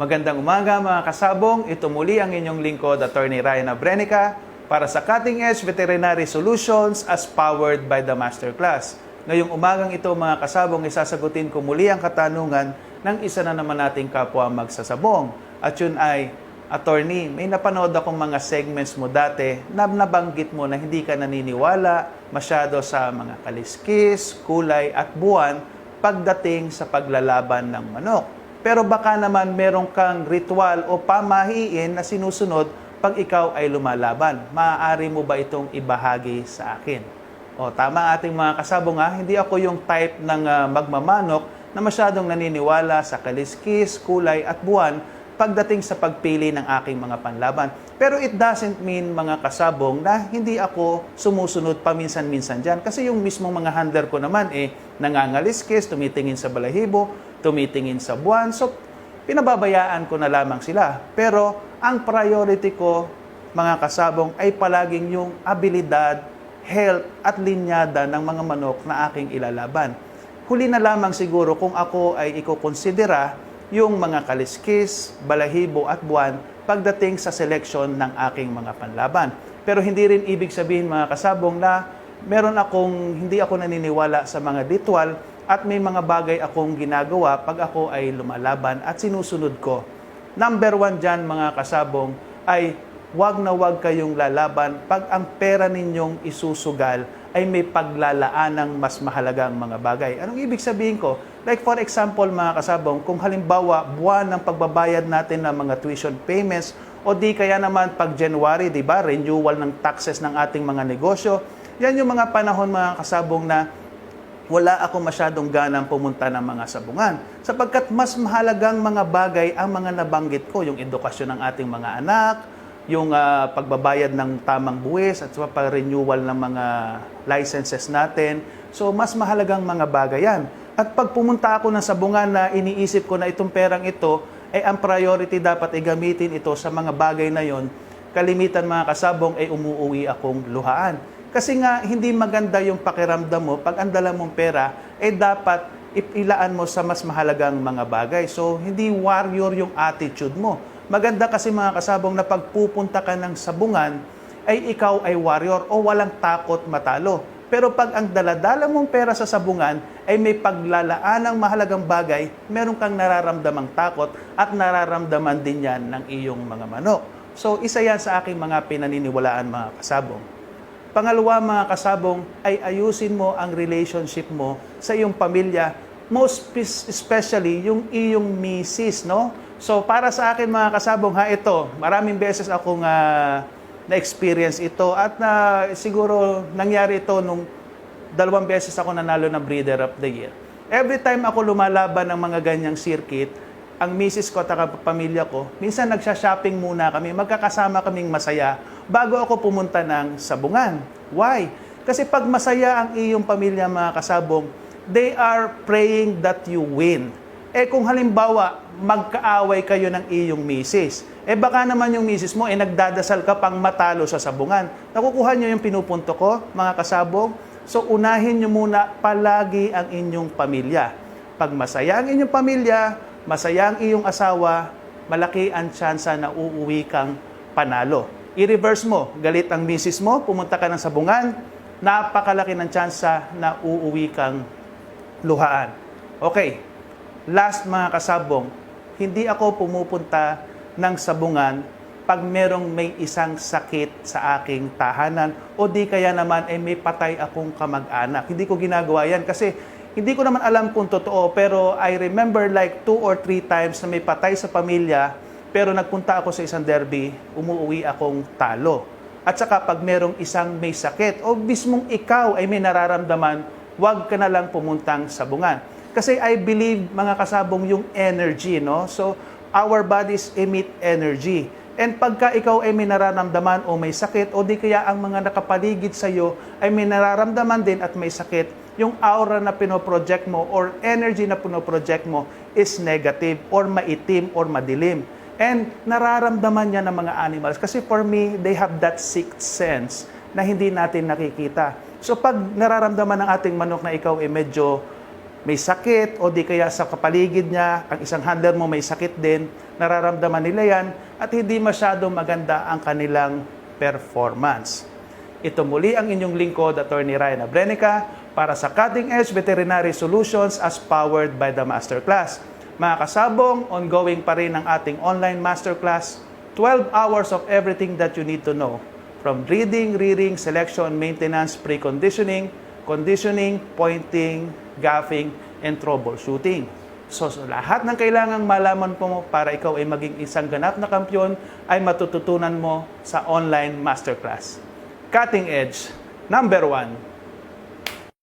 Magandang umaga mga kasabong. Ito muli ang inyong lingkod, Attorney Ryan Abrenica, para sa Cutting Edge Veterinary Solutions as powered by the Masterclass. Ngayong umagang ito mga kasabong, isasagutin ko muli ang katanungan ng isa na naman nating kapwa magsasabong. At yun ay, Attorney, may napanood akong mga segments mo dati na nabanggit mo na hindi ka naniniwala masyado sa mga kaliskis, kulay at buwan pagdating sa paglalaban ng manok. Pero baka naman meron kang ritual o pamahiin na sinusunod pag ikaw ay lumalaban. Maaari mo ba itong ibahagi sa akin? O tama ating mga kasabong ha, hindi ako yung type ng ah, magmamanok na masyadong naniniwala sa kaliskis, kulay at buwan pagdating sa pagpili ng aking mga panlaban. Pero it doesn't mean mga kasabong na hindi ako sumusunod paminsan-minsan dyan. Kasi yung mismong mga handler ko naman eh nangangaliskis, tumitingin sa balahibo, tumitingin sa buwan. So pinababayaan ko na lamang sila. Pero ang priority ko mga kasabong ay palaging yung abilidad, health at linyada ng mga manok na aking ilalaban. Huli na lamang siguro kung ako ay ikokonsidera yung mga kaliskis, balahibo at buwan pagdating sa selection ng aking mga panlaban. Pero hindi rin ibig sabihin mga kasabong na meron akong hindi ako naniniwala sa mga ritual at may mga bagay akong ginagawa pag ako ay lumalaban at sinusunod ko. Number one dyan mga kasabong ay wag na wag kayong lalaban pag ang pera ninyong isusugal ay may paglalaanang mas mahalagang mga bagay. Anong ibig sabihin ko? Like for example mga kasabong, kung halimbawa buwan ng pagbabayad natin ng mga tuition payments o di kaya naman pag January, di ba, renewal ng taxes ng ating mga negosyo, yan yung mga panahon mga kasabong na wala ako masyadong ganang pumunta ng mga sabungan. Sapagkat mas mahalagang mga bagay ang mga nabanggit ko, yung edukasyon ng ating mga anak, yung ah, pagbabayad ng tamang buwis at sa pag-renewal ng mga licenses natin. So, mas mahalagang mga bagay yan. At pag pumunta ako ng sabungan na iniisip ko na itong perang ito, ay ang priority dapat ay gamitin ito sa mga bagay na yon. Kalimitan mga kasabong ay umuuwi akong luhaan. Kasi nga, hindi maganda yung pakiramdam mo pag ang dala mong pera, eh dapat ipilaan mo sa mas mahalagang mga bagay. So, hindi warrior yung attitude mo. Maganda kasi mga kasabong na pagpupunta ka ng sabungan, ay ikaw ay warrior o walang takot matalo. Pero pag ang daladala mong pera sa sabungan ay may paglalaan ng mahalagang bagay, meron kang nararamdamang takot at nararamdaman din yan ng iyong mga manok. So, isa yan sa aking mga pinaniniwalaan mga kasabong. Pangalawa mga kasabong ay ayusin mo ang relationship mo sa iyong pamilya, most spe- especially yung iyong misis, no? So para sa akin mga kasabong ha ito, maraming beses akong ah, na-experience ito at na siguro nangyari ito nung dalawang beses ako nanalo ng Breeder of the Year. Every time ako lumalaban ng mga ganyang circuit, ang misis ko at pamilya ko, minsan nagsha-shopping muna kami, magkakasama kaming masaya bago ako pumunta ng sabungan. Why? Kasi pag masaya ang iyong pamilya mga kasabong, they are praying that you win. Eh kung halimbawa, magkaaway kayo ng iyong misis, eh baka naman yung misis mo, eh nagdadasal ka pang matalo sa sabungan. Nakukuha nyo yung pinupunto ko, mga kasabong? So unahin nyo muna palagi ang inyong pamilya. Pag masaya ang inyong pamilya, masaya ang iyong asawa, malaki ang tsansa na uuwi kang panalo. I-reverse mo, galit ang misis mo, pumunta ka ng sabungan, napakalaki ng tsansa na uuwi kang luhaan. Okay, last mga kasabong, hindi ako pumupunta ng sabungan pag merong may isang sakit sa aking tahanan o di kaya naman ay may patay akong kamag-anak. Hindi ko ginagawa yan kasi hindi ko naman alam kung totoo pero I remember like two or three times na may patay sa pamilya pero nagpunta ako sa isang derby, umuwi akong talo. At saka pag merong isang may sakit o mismong ikaw ay may nararamdaman, huwag ka na lang pumuntang sabungan. Kasi I believe mga kasabong yung energy, no? So our bodies emit energy. And pagka ikaw ay may nararamdaman o may sakit o di kaya ang mga nakapaligid sa iyo ay may nararamdaman din at may sakit, yung aura na pinoproject mo or energy na pinoproject mo is negative or maitim or madilim. And nararamdaman niya ng mga animals kasi for me, they have that sixth sense na hindi natin nakikita. So pag nararamdaman ng ating manok na ikaw ay medyo may sakit o di kaya sa kapaligid niya, ang isang handler mo may sakit din, nararamdaman nila yan at hindi masyado maganda ang kanilang performance. Ito muli ang inyong lingkod, Attorney Ryan Abrenica, para sa Cutting Edge Veterinary Solutions as powered by the Masterclass. Mga kasabong, ongoing pa rin ang ating online masterclass, 12 hours of everything that you need to know. From breeding, rearing, selection, maintenance, preconditioning, conditioning, pointing, gaffing, and troubleshooting. So, so lahat ng kailangang malaman po mo para ikaw ay maging isang ganap na kampyon ay matututunan mo sa online masterclass. Cutting Edge, number one,